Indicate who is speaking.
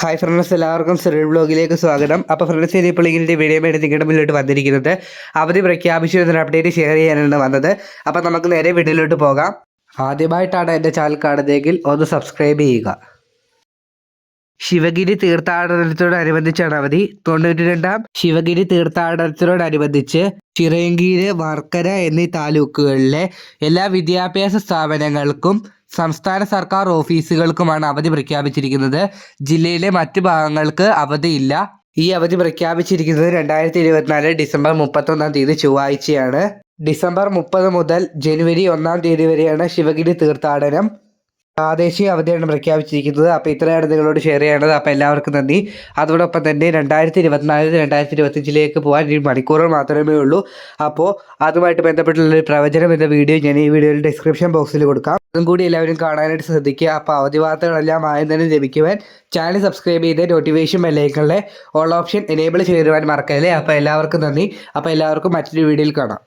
Speaker 1: Hi friends എല്ലാവർക്കും Cyril ബ്ലോഗിലേക്ക് സ്വാഗതം. അപ്പോൾ ഫ്രണ്ട്സ് ഇനി ഇപ്പോൾ ഇങ്ങനെ വീഡിയോ വേണ്ടി നിങ്ങളുടെ മുന്നിലോട്ട് വന്നിരിക്കുന്നത് അവധി പ്രഖ്യാപിച്ചു എന്നൊരു അപ്ഡേറ്റ് ഷെയർ ചെയ്യാനാണ് വന്നത്. അപ്പോൾ നമുക്ക് നേരെ വീഡിയോയിലോട്ട് പോകാം. ആദ്യമായിട്ടാണ് എന്റെ ചാനൽ കാണുന്നതെങ്കിൽ ഒന്ന് സബ്സ്ക്രൈബ് ചെയ്യുക. ശിവഗിരി തീർത്ഥാടനത്തോടനുബന്ധിച്ചാണ് അവധി. തൊണ്ണൂറ്റി രണ്ടാം ശിവഗിരി തീർത്ഥാടനത്തോടനുബന്ധിച്ച് ചിറയങ്കീര് വർക്കര എന്നീ താലൂക്കുകളിലെ എല്ലാ വിദ്യാഭ്യാസ സ്ഥാപനങ്ങൾക്കും സംസ്ഥാന സർക്കാർ ഓഫീസുകൾക്കുമാണ് അവധി പ്രഖ്യാപിച്ചിരിക്കുന്നത്. ജില്ലയിലെ മറ്റു ഭാഗങ്ങൾക്ക് അവധിയില്ല ഈ അവധി പ്രഖ്യാപിച്ചിരിക്കുന്നത് രണ്ടായിരത്തി ഇരുപത്തിനാല് ഡിസംബർ മുപ്പത്തൊന്നാം തീയതി ചൊവ്വാഴ്ചയാണ്. ഡിസംബർ മുപ്പത് മുതൽ ജനുവരി ഒന്നാം തീയതി വരെയാണ് ശിവഗിരി തീർത്ഥാടനം. പ്രാദേശിക അവധിയാണ് പ്രഖ്യാപിച്ചിരിക്കുന്നത് അപ്പോൾ ഇത്രയാണ് നിങ്ങളോട് ഷെയർ ചെയ്യേണ്ടത് അപ്പോൾ എല്ലാവർക്കും നന്ദി. അതോടൊപ്പം തന്നെ രണ്ടായിരത്തി ഇരുപത്തിനാലിൽ രണ്ടായിരത്തി ഇരുപത്തഞ്ചിലേക്ക് പോകാൻ ഈ മണിക്കൂറുകൾ മാത്രമേ ഉള്ളൂ. അപ്പോൾ അതുമായിട്ട് ബന്ധപ്പെട്ടുള്ള ഒരു പ്രവചനം എന്ന വീഡിയോ ഞാൻ ഈ വീഡിയോയിൽ ഡിസ്ക്രിപ്ഷൻ ബോക്സിൽ കൊടുക്കാം. അതും കൂടി എല്ലാവരും കാണാനായിട്ട് ശ്രദ്ധിക്കുക. അപ്പോൾ അവധി വാർത്തകളെല്ലാം ആദ്യം തന്നെ ലഭിക്കുവാൻ ചാനൽ സബ്സ്ക്രൈബ് ചെയ്ത് നോട്ടിഫിക്കേഷൻ ബെല്ലൈക്കണിലെ ഓൾ ഓപ്ഷൻ എനേബിൾ ചെയ്യുവാൻ മറക്കല്ലേ? അപ്പോൾ എല്ലാവർക്കും നന്ദി. അപ്പോൾ എല്ലാവർക്കും മറ്റൊരു വീഡിയോയിൽ കാണാം.